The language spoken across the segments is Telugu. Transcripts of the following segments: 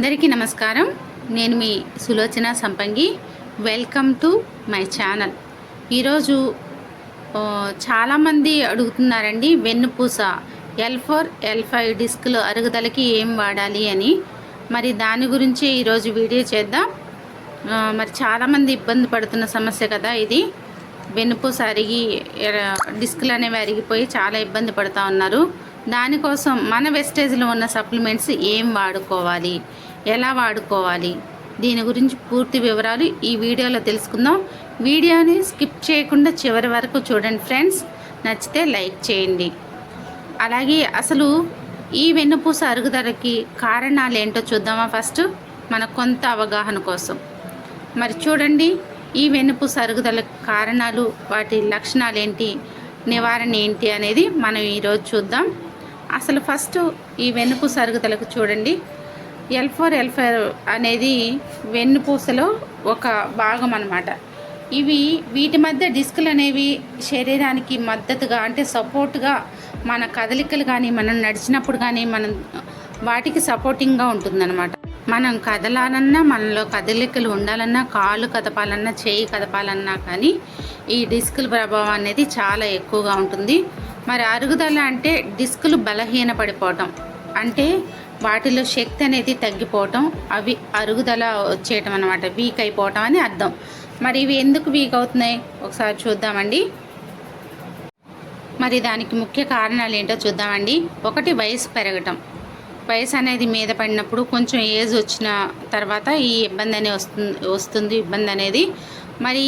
అందరికీ నమస్కారం. నేను మీ Sulochana Sampangi. Welcome to my channel ఈరోజు చాలామంది అడుగుతున్నారండి వెన్నుపూస ఎల్ ఫోర్ ఎల్ ఫైవ్ డిస్క్లు అరుగుదలకి ఏం వాడాలి అని. మరి దాని గురించి ఈరోజు వీడియో చేద్దాం. మరి చాలామంది ఇబ్బంది పడుతున్న సమస్య కదా ఇది. వెన్నుపూస అరిగి డిస్క్లు డిస్కులు అనేవి అరిగిపోయి చాలా ఇబ్బంది పడుతూ ఉన్నారు. దానికోసం మన వెస్టేజ్లో ఉన్న సప్లిమెంట్స్ ఏం వాడుకోవాలి? ఎలా వాడుకోవాలి? దీని గురించి పూర్తి వివరాలు ఈ వీడియోలో తెలుసుకుందాం. వీడియోని స్కిప్ చేయకుండా చివరి వరకు చూడండి ఫ్రెండ్స్. నచ్చితే లైక్ చేయండి. అలాగే అసలు ఈ వెన్నుపూస అరుగుదలకి కారణాలు ఏంటో చూద్దామా ఫస్ట్? మన కొంత అవగాహన కోసం. మరి చూడండి ఈ వెన్నుపూస అరుగుదల కారణాలు వాటి లక్షణాలు ఏంటి? నివారణ ఏంటి అనేది మనం ఈరోజు చూద్దాం. అసలు ఫస్ట్ ఈ వెన్నుపూస అరుగుదలకు చూడండి. ఎల్ ఫోర్ ఎల్ ఫైవ్ అనేది వెన్నుపూసలో ఒక భాగం అనమాట ఇవి వీటి మధ్య డిస్కులు అనేవి శరీరానికి మద్దతుగా అంటే సపోర్ట్గా మన కదలికలు కానీ మనం నడిచినప్పుడు కానీ మనం వాటికి సపోర్టింగ్గా ఉంటుందన్నమాట. మనం కదలాలన్నా మనలో కదలికలు ఉండాలన్నా కాళ్ళు కదపాలన్నా చేయి కదపాలన్నా కానీ ఈ డిస్కుల ప్రభావం అనేది చాలా ఎక్కువగా ఉంటుంది. మరి అరుగుదల అంటే డిస్కులు బలహీనపడిపోవటం. అంటే వాటిలో శక్తి అనేది తగ్గిపోవటం అవి అరుగుదల వచ్చేయటం అనమాట వీక్ అయిపోవటం అని అర్థం. మరి ఇవి ఎందుకు వీక్ అవుతున్నాయి? ఒకసారి చూద్దామండి. మరి దానికి ముఖ్య కారణాలు ఏంటో చూద్దామండి. ఒకటి వయసు పెరగటం. వయసు అనేది మీద పడినప్పుడు కొంచెం ఏజ్ వచ్చిన తర్వాత ఈ ఇబ్బంది అనేది వస్తుంది వస్తుంది. ఇబ్బంది అనేది మరి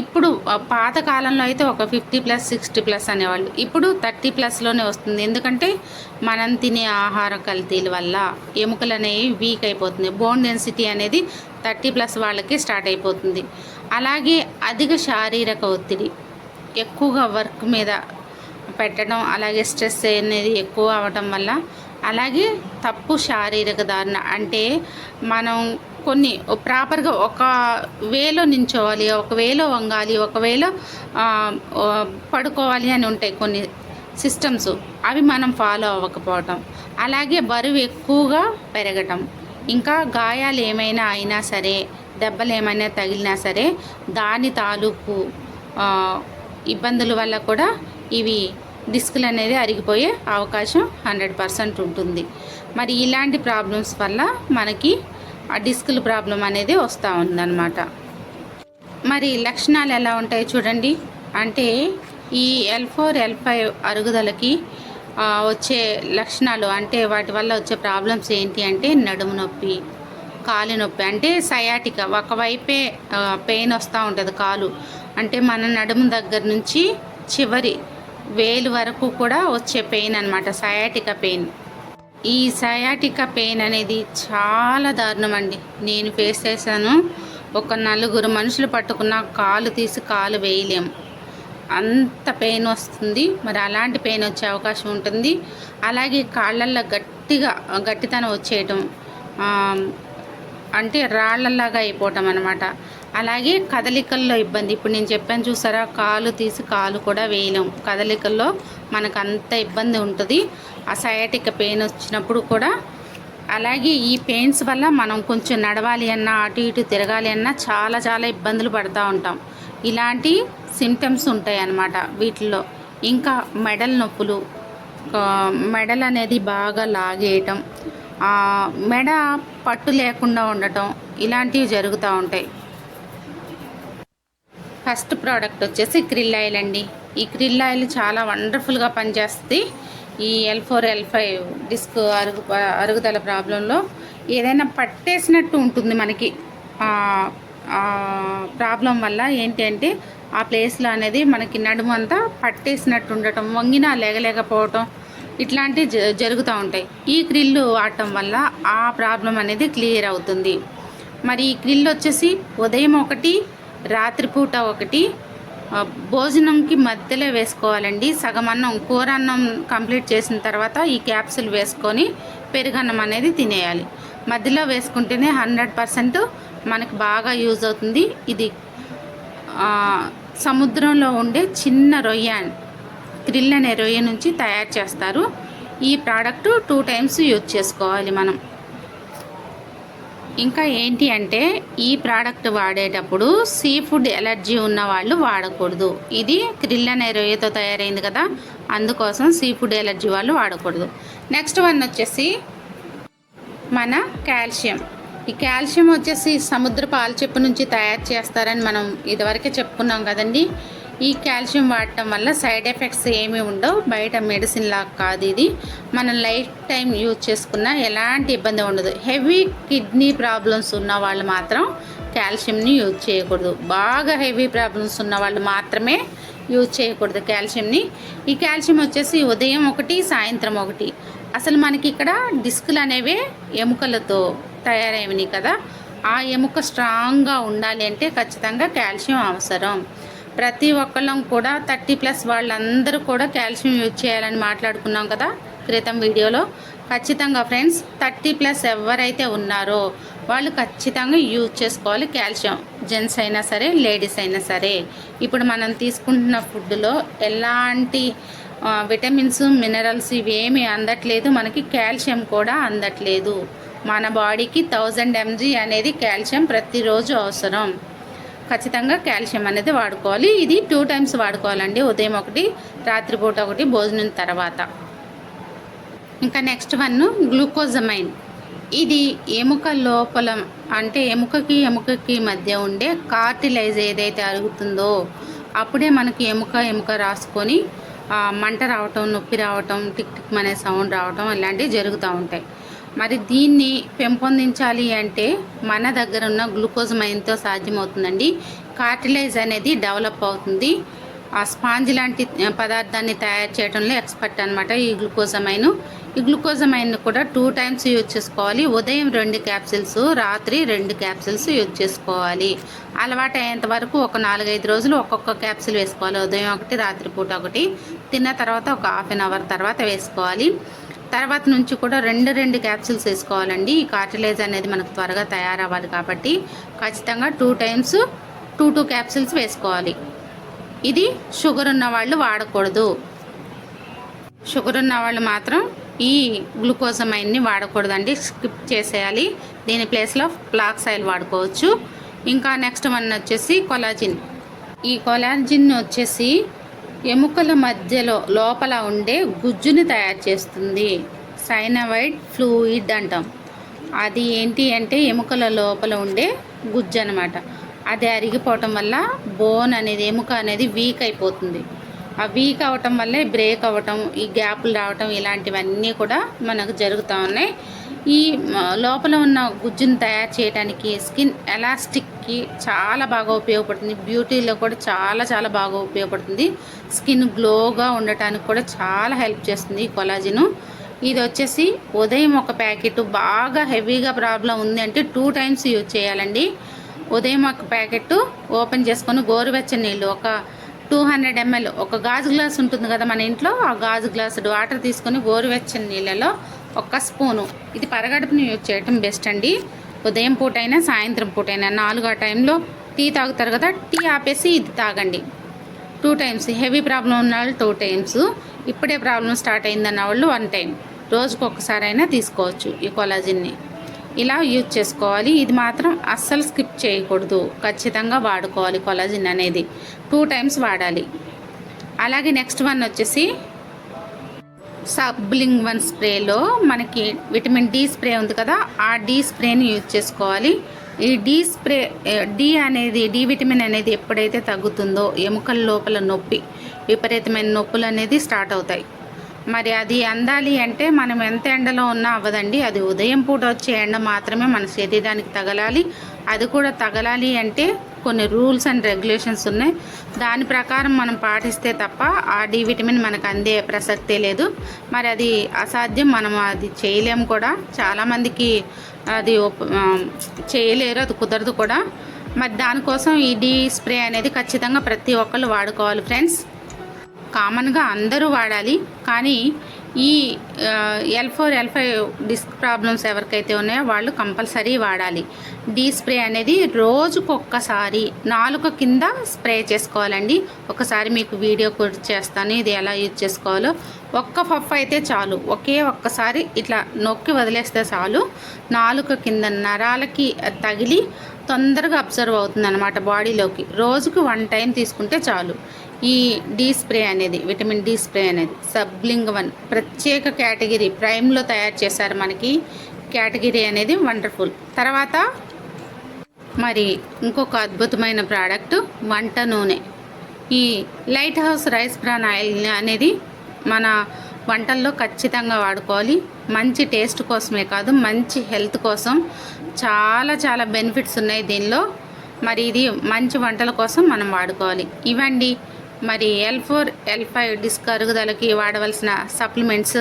ఇప్పుడు పాత కాలంలో అయితే ఒక ఫిఫ్టీ ప్లస్ సిక్స్టీ ప్లస్ అనేవాళ్ళు. ఇప్పుడు థర్టీ ప్లస్లోనే వస్తుంది. ఎందుకంటే మనం తినే ఆహార కల్తీల వల్ల ఎముకలు అనేవి వీక్ అయిపోతుంది బోన్ డెన్సిటీ అనేది థర్టీ ప్లస్ వాళ్ళకి స్టార్ట్ అయిపోతుంది. అలాగే అధిక శారీరక ఒత్తిడి ఎక్కువగా వర్క్ మీద పెట్టడం అలాగే స్ట్రెస్ అనేది ఎక్కువ అవ్వటం వల్ల అలాగే తప్పు శారీరక ధారణ అంటే మనం కొన్ని ప్రాపర్గా ఒక వేలో నించోవాలి ఒక వేలో వంగాలి ఒక వేలో పడుకోవాలి అని ఉంటాయి కొన్ని సిస్టమ్స్. అవి మనం ఫాలో అవ్వకపోవటం. అలాగే బరువు ఎక్కువగా పెరగటం. ఇంకా గాయాలు ఏమైనా అయినా సరే దెబ్బలు ఏమైనా తగిలినా సరే దాని తాలూకు ఇబ్బందుల వల్ల కూడా ఇవి డిస్కులు అనేది అరిగిపోయే అవకాశం హండ్రెడ్ పర్సెంట్ ఉంటుంది. మరి ఇలాంటి ప్రాబ్లమ్స్ వల్ల మనకి ఆ డిస్కుల ప్రాబ్లం అనేది వస్తూ ఉందన్నమాట. మరి లక్షణాలు ఎలా ఉంటాయి చూడండి. అంటే ఈ ఎల్ ఫోర్ ఎల్ ఫైవ్ అరుగుదలకి వచ్చే లక్షణాలు అంటే వాటి వల్ల వచ్చే ప్రాబ్లమ్స్ ఏంటి అంటే నడుము నొప్పి కాలు నొప్పి అంటే సయాటిక ఒకవైపే పెయిన్ వస్తూ ఉంటుంది కాలు. అంటే మన నడుము దగ్గర నుంచి చివరి వేలు వరకు కూడా వచ్చే పెయిన్ అనమాట సయాటిక పెయిన్. ఈ సయాటిక పెయిన్ అనేది చాలా దారుణం అండి నేను ఫేస్ చేశాను. ఒక నలుగురు మనుషులు పట్టుకున్న కాలు తీసి కాలు వేయలేము. అంత పెయిన్ వస్తుంది. మరి అలాంటి పెయిన్ వచ్చే అవకాశం ఉంటుంది. అలాగే కాళ్ళల్లో గట్టిగా గట్టితనం వచ్చేయటం అంటే రాళ్ళలాగా అయిపోవటం అనమాట అలాగే కదలికల్లో ఇబ్బంది. ఇప్పుడు నేను చెప్పాను చూసారా కాలు తీసి కాలు కూడా వేయలేం. కదలికల్లో మనకు అంత ఇబ్బంది ఉంటుంది. ఆ పెయిన్ వచ్చినప్పుడు కూడా. అలాగే ఈ పెయిన్స్ వల్ల మనం కొంచెం నడవాలి అన్నా అటు ఇటు తిరగాలి అన్నా చాలా చాలా ఇబ్బందులు పడుతూ ఉంటాం. ఇలాంటి సిమ్టమ్స్ ఉంటాయి అన్నమాట వీటిల్లో. ఇంకా మెడల్ నొప్పులు మెడల్ అనేది బాగా లాగేయటం మెడ పట్టు లేకుండా ఉండటం ఇలాంటివి జరుగుతూ ఉంటాయి. ఫస్ట్ ప్రోడక్ట్ వచ్చేసి క్రిల్ ఆయిల్ అండి. ఈ క్రిల్ ఆయిల్ చాలా వండర్ఫుల్గా పనిచేస్తుంది. ఈ L four L five disc అరుగు అరుగుదల ప్రాబ్లంలో ఏదైనా పట్టేసినట్టు ఉంటుంది మనకి. ప్రాబ్లం వల్ల ఏంటి అంటే ఆ ప్లేస్లో అనేది మనకి నడుము అంతా పట్టేసినట్టు ఉండటం వంగినా లేగలేకపోవటం ఇట్లాంటివి జ జరుగుతూ ఉంటాయి. ఈ క్రిల్లు వాడటం వల్ల ఆ ప్రాబ్లం అనేది క్లియర్ అవుతుంది. మరి ఈ క్రిల్ వచ్చేసి ఉదయం ఒకటి రాత్రిపూట ఒకటి భోజనంకి మధ్యలో వేసుకోవాలండి. సగం అన్నం కూర అన్నం కంప్లీట్ చేసిన తర్వాత ఈ క్యాప్సుల్ వేసుకొని పెరుగన్నం అనేది తినేయాలి. మధ్యలో వేసుకుంటేనే హండ్రెడ్ పర్సెంట్ మనకు బాగా యూజ్ అవుతుంది. ఇది సముద్రంలో ఉండే చిన్న రొయ్య క్రిల్ అనే రొయ్య నుంచి తయారు చేస్తారు. ఈ ప్రోడక్ట్ టూ టైమ్స్ యూజ్ చేసుకోవాలి మనం. ఇంకా ఏంటి అంటే ఈ ప్రోడక్ట్ వాడేటప్పుడు సీ ఫుడ్ ఎలర్జీ ఉన్న వాళ్ళు వాడకూడదు. ఇది క్రిల్ అనే రొయ్యతో తయారైంది కదా అందుకోసం సీ ఫుడ్ ఎలర్జీ వాళ్ళు వాడకూడదు. నెక్స్ట్ వన్ వచ్చేసి మన కాల్షియం. ఈ కాల్షియం వచ్చేసి సముద్ర పాలచెప్పు నుంచి తయారు చేస్తారని మనం ఇదివరకే చెప్పుకున్నాం కదండి. ఈ కాల్షియం వాడటం వల్ల సైడ్ ఎఫెక్ట్స్ ఏమీ ఉండవు. బయట మెడిసిన్ లాగా కాదు ఇది. మనం లైఫ్ టైం యూజ్ చేసుకున్న ఎలాంటి ఇబ్బంది ఉండదు. హెవీ కిడ్నీ ప్రాబ్లమ్స్ ఉన్న వాళ్ళు మాత్రం కాల్షియంని యూజ్ చేయకూడదు. బాగా హెవీ ప్రాబ్లమ్స్ ఉన్న వాళ్ళు మాత్రమే యూజ్ చేయకూడదు కాల్షియంని. ఈ కాల్షియం వచ్చేసి ఉదయం ఒకటి సాయంత్రం ఒకటి. అసలు మనకి ఇక్కడ డిస్కులు అనేవి ఎముకలతో తయారైనవి కదా. ఆ ఎముక స్ట్రాంగ్గా ఉండాలి అంటే ఖచ్చితంగా కాల్షియం అవసరం. ప్రతి ఒక్కళ్ళం కూడా థర్టీ ప్లస్ వాళ్ళందరూ కూడా కాల్షియం యూజ్ చేయాలని మాట్లాడుకున్నాం కదా క్రితం వీడియోలో. ఖచ్చితంగా ఫ్రెండ్స్ థర్టీ ప్లస్ ఎవరైతే ఉన్నారో వాళ్ళు ఖచ్చితంగా యూజ్ చేసుకోవాలి కాల్షియం. జెంట్స్ అయినా సరే లేడీస్ అయినా సరే. ఇప్పుడు మనం తీసుకుంటున్న ఫుడ్లో ఎలాంటి విటమిన్స్ మినరల్స్ ఇవేమీ అందట్లేదు. మనకి కాల్షియం కూడా అందట్లేదు. మన బాడీకి థౌజండ్ ఎంజీ అనేది కాల్షియం ప్రతిరోజు అవసరం. ఖచ్చితంగా కాల్షియం అనేది వాడుకోవాలి. ఇది టూ టైమ్స్ వాడుకోవాలండి. ఉదయం ఒకటి రాత్రిపూట ఒకటి భోజనం తర్వాత. ఇంకా నెక్స్ట్ వన్ గ్లూకోజమైన్. ఇది ఎముక లోపల అంటే ఎముకకి ఎముకకి మధ్య ఉండే కార్టిలైజ్ ఏదైతే అరుగుతుందో అప్పుడే మనకి ఎముక ఎముక రాసుకొని మంట రావటం నొప్పి రావటం టిక్ టిక్ అనే సౌండ్ రావటం ఇలాంటివి జరుగుతూ ఉంటాయి. మరి దీన్ని పెంపొందించాలి అంటే మన దగ్గర ఉన్న గ్లూకోజ్ మైన్తో సాధ్యమవుతుందండి. కార్టిలైజ్ అనేది డెవలప్ అవుతుంది. ఆ స్పాంజ్ లాంటి పదార్థాన్ని తయారు చేయడంలో ఎక్స్పర్ట్ అనమాట ఈ గ్లూకోజమైన్ ఈ గ్లూకోజమైన్ కూడా టూ టైమ్స్ యూజ్ చేసుకోవాలి. ఉదయం రెండు క్యాప్సిల్స్ రాత్రి రెండు క్యాప్సిల్స్ యూజ్ చేసుకోవాలి. అలవాటు అయ్యేంత వరకు ఒక నాలుగైదు రోజులు ఒక్కొక్క క్యాప్సిల్ వేసుకోవాలి. ఉదయం ఒకటి రాత్రి పూట ఒకటి తిన్న తర్వాత ఒక హాఫ్ అన్ అవర్ తర్వాత వేసుకోవాలి. తర్వాత నుంచి కూడా రెండు రెండు క్యాప్సిల్స్ వేసుకోవాలండి. ఈ కార్టిలైజ్ అనేది మనకు త్వరగా తయారవ్వాలి కాబట్టి ఖచ్చితంగా two times two two capsules వేసుకోవాలి. ఇది షుగర్ ఉన్న వాళ్ళు వాడకూడదు. షుగర్ ఉన్న వాళ్ళు మాత్రం ఈ గ్లూకోజమైన్ని వాడకూడదండి. స్కిప్ చేసేయాలి. దీని ప్లేస్లో ఫ్లాక్స్ ఆయిల్ వాడుకోవచ్చు. ఇంకా నెక్స్ట్ వన్ వచ్చేసి కొలాజిన్ ఈ కొలాజిన్ వచ్చేసి ఎముకల మధ్యలో లోపల ఉండే గుజ్జుని తయారు చేస్తుంది. సైనవైడ్ ఫ్లూయిడ్ అంటాం. అది ఏంటి అంటే ఎముకల లోపల ఉండే గుజ్జు అనమాట అది అరిగిపోవటం వల్ల బోన్ అనేది ఎముక అనేది వీక్ అయిపోతుంది. ఆ వీక్ అవ్వటం వల్లే బ్రేక్ అవ్వటం ఈ గ్యాపులు రావటం ఇలాంటివన్నీ కూడా మనకు జరుగుతూ ఉన్నాయి. ఈ లోపల ఉన్న గుజ్జును తయారు చేయడానికి స్కిన్ ఎలాస్టిక్కి చాలా బాగా ఉపయోగపడుతుంది. బ్యూటీలో కూడా చాలా చాలా బాగా ఉపయోగపడుతుంది. స్కిన్ గ్లోగా ఉండటానికి కూడా చాలా హెల్ప్ చేస్తుంది ఈ కొలాజిను ఇది వచ్చేసి ఉదయం ఒక ప్యాకెట్ బాగా హెవీగా ప్రాబ్లం ఉంది అంటే టూ టైమ్స్ యూజ్ చేయాలండి. ఉదయం ఒక ప్యాకెట్ ఓపెన్ చేసుకొని గోరువెచ్చని నీళ్ళు ఒక టూ హండ్రెడ్ ఎంఎల్ ఒక గాజు గ్లాస్ ఉంటుంది కదా మన ఇంట్లో ఆ గాజు గ్లాసు వాటర్ తీసుకొని గోరువెచ్చని నీళ్ళలో ఒక్క స్పూను. ఇది పరగడుపుని యూజ్ చేయటం బెస్ట్ అండి. ఉదయం పూటైనా సాయంత్రం పూటైనా నాలుగు ఆ టైంలో టీ తాగుతారు కదా టీ ఆపేసి ఇది తాగండి. టూ టైమ్స్ హెవీ ప్రాబ్లం ఉన్న వాళ్ళు టూ టైమ్స్ ఇప్పుడే ప్రాబ్లం స్టార్ట్ అయిందన్న వాళ్ళు వన్ టైం రోజుకు ఒక్కసారైనా తీసుకోవచ్చు ఈ కొలాజిన్ని ఇలా యూజ్ చేసుకోవాలి. ఇది మాత్రం అస్సలు స్కిప్ చేయకూడదు. ఖచ్చితంగా వాడుకోవాలి కొలాజిన్ అనేది. టూ టైమ్స్ వాడాలి. అలాగే నెక్స్ట్ వన్ వచ్చేసి సబ్లింగ్ వన్ స్ప్రేలో మనకి విటమిన్ డి స్ప్రే ఉంది కదా ఆ డి స్ప్రేని యూజ్ చేసుకోవాలి. ఈ డి స్ప్రే డి అనేది డి విటమిన్ అనేది ఎప్పుడైతే తగ్గుతుందో ఎముకల లోపల నొప్పి విపరీతమైన నొప్పులు అనేది స్టార్ట్ అవుతాయి. మరి అది అందాలి అంటే మనం ఎంత ఎండలో ఉన్నా అవ్వదండి. అది ఉదయం పూట వచ్చే ఎండ మాత్రమే మన శరీరానికి తగలాలి. అది కూడా తగలాలి అంటే కొన్ని రూల్స్ అండ్ రెగ్యులేషన్స్ ఉన్నాయి. దాని ప్రకారం మనం పాటిస్తే తప్ప ఆ డి విటమిన్ మనకు అందే ప్రసక్తే లేదు. మరి అది అసాధ్యం మనం అది చేయలేము కూడా. చాలామందికి అది చేయలేరు అది కుదరదు కూడా. మరి దానికోసం ఈ డి స్ప్రే అనేది ఖచ్చితంగా ప్రతి ఒక్కళ్ళు వాడుకోవాలి ఫ్రెండ్స్. కామన్గా అందరూ వాడాలి కానీ ఈ L four L five disc problems ఎవరికైతే ఉన్నాయో వాళ్ళు కంపల్సరీ వాడాలి. డీ స్ప్రే అనేది రోజుకు ఒక్కసారి నాలుక కింద స్ప్రే చేసుకోవాలండి. ఒకసారి మీకు వీడియో కూడా చేస్తాను ఇది ఎలా యూజ్ చేసుకోవాలో. ఒక్క పఫ్ అయితే చాలు. ఒకే ఒక్కసారి ఇట్లా నొక్కి వదిలేస్తే చాలు. నాలుక కింద నరాలకి తగిలి తొందరగా అబ్జర్వ్ అవుతుంది అనమాట బాడీలోకి రోజుకు వన్ టైం తీసుకుంటే చాలు. ఈ డీ స్ప్రే అనేది విటమిన్ డి స్ప్రే అనేది సబ్లింగ్ వన్ ప్రత్యేక కేటగిరీ ప్రైమ్లో తయారు చేశారు మనకి. కేటగిరీ అనేది వండర్ఫుల్. తర్వాత మరి ఇంకొక అద్భుతమైన ప్రోడక్ట్ వంట నూనె. ఈ light house rice bran oil అనేది మన వంటల్లో ఖచ్చితంగా వాడుకోవాలి. మంచి టేస్ట్ కోసమే కాదు మంచి హెల్త్ కోసం చాలా చాలా బెనిఫిట్స్ ఉన్నాయి దీనిలో. మరి ఇది మంచి వంటల కోసం మనం వాడుకోవాలి. ఇవండి మరి L four L five disc అరుగుదలకి వాడవలసిన సప్లిమెంట్స్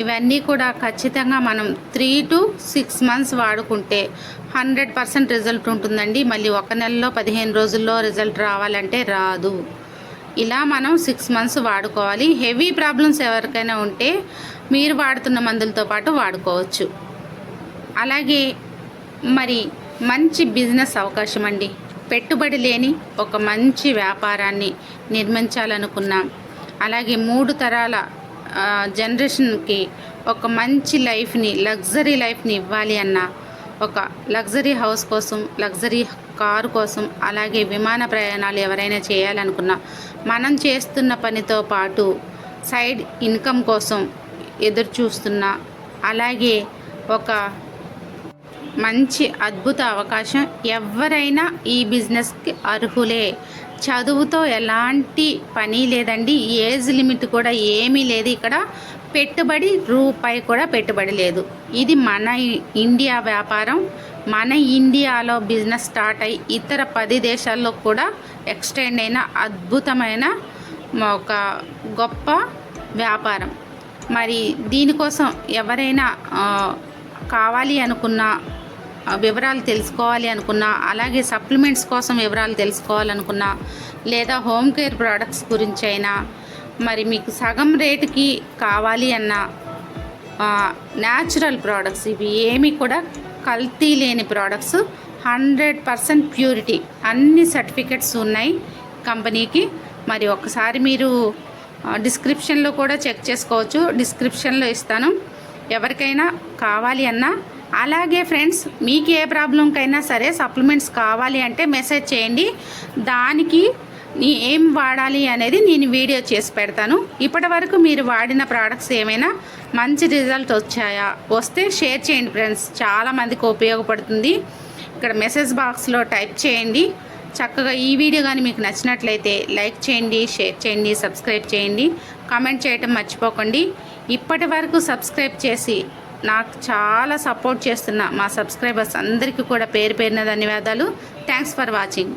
ఇవన్నీ కూడా ఖచ్చితంగా మనం త్రీ టు సిక్స్ మంత్స్ వాడుకుంటే హండ్రెడ్ పర్సెంట్ రిజల్ట్ ఉంటుందండి. మళ్ళీ ఒక నెలలో పదిహేను రోజుల్లో రిజల్ట్ రావాలంటే రాదు. ఇలా మనం సిక్స్ మంత్స్ వాడుకోవాలి. హెవీ ప్రాబ్లమ్స్ ఎవరికైనా ఉంటే మీరు వాడుతున్న మందులతో పాటు వాడుకోవచ్చు. అలాగే మరి మంచి బిజినెస్ అవకాశం అండి పెట్టుబడి లేని ఒక మంచి వ్యాపారాన్ని నిర్మించాలనుకున్నాం. అలాగే మూడు తరాల జనరేషన్కి ఒక మంచి లైఫ్ని లగ్జరీ లైఫ్ని ఇవ్వాలి అన్న ఒక లగ్జరీ హౌస్ కోసం లగ్జరీ కారు కోసం అలాగే విమాన ప్రయాణాలు ఎవరైనా చేయాలనుకున్నా మనం చేస్తున్న పనితో పాటు సైడ్ ఇన్కమ్ కోసం ఎదురు చూస్తున్నా అలాగే ఒక మంచి అద్భుత అవకాశం. ఎవరైనా ఈ బిజినెస్కి అర్హులే. చదువుతో ఎలాంటి పని లేదండి. ఏజ్ లిమిట్ కూడా ఏమీ లేదు. ఇక్కడ పెట్టుబడి రూపాయి కూడా పెట్టుబడి లేదు. ఇది మన ఇండియా వ్యాపారం. మన ఇండియాలో బిజినెస్ స్టార్ట్ అయ్యి ఇతర పది దేశాల్లో కూడా ఎక్స్టెండ్ అయిన అద్భుతమైన ఒక గొప్ప వ్యాపారం. మరి దీనికోసం ఎవరైనా కావాలి అనుకున్న వివరాలు తెలుసుకోవాలి అనుకున్నా అలాగే సప్లిమెంట్స్ కోసం వివరాలు తెలుసుకోవాలనుకున్నా లేదా హోమ్ కేర్ ప్రోడక్ట్స్ గురించి అయినా మరి మీకు సగం రేటుకి కావాలి అన్న న్యాచురల్ ప్రోడక్ట్స్ ఇవి ఏమి కూడా కల్తీ లేని ప్రోడక్ట్స్ హండ్రెడ్ పర్సెంట్ ప్యూరిటీ అన్ని సర్టిఫికెట్స్ ఉన్నాయి కంపెనీకి. మరి ఒకసారి మీరు డిస్క్రిప్షన్లో కూడా చెక్ చేసుకోవచ్చు డిస్క్రిప్షన్లో ఇస్తాను. ఎవరికైనా కావాలి అన్నా అలాగే ఫ్రెండ్స్ మీకు ఏ ప్రాబ్లంకైనా సరే సప్లిమెంట్స్ కావాలి అంటే మెసేజ్ చేయండి. దానికి నీ ఏం వాడాలి అనేది నేను వీడియో చేసి పెడతాను. ఇప్పటి వరకు మీరు వాడిన ప్రోడక్ట్స్ ఏమైనా మంచి రిజల్ట్ వచ్చాయా? వస్తే షేర్ చేయండి ఫ్రెండ్స్. చాలామందికి ఉపయోగపడుతుంది. ఇక్కడ మెసేజ్ బాక్స్లో టైప్ చేయండి. చక్కగా ఈ వీడియో కానీ మీకు నచ్చినట్లయితే లైక్ చేయండి షేర్ చేయండి సబ్స్క్రైబ్ చేయండి. కామెంట్ చేయటం మర్చిపోకండి. ఇప్పటి వరకు సబ్స్క్రైబ్ చేసి నాకు చాలా సపోర్ట్ చేస్తున్న మా సబ్స్క్రైబర్స్ అందరికీ కూడా పేరు పేరిన ధన్యవాదాలు. Thanks for watching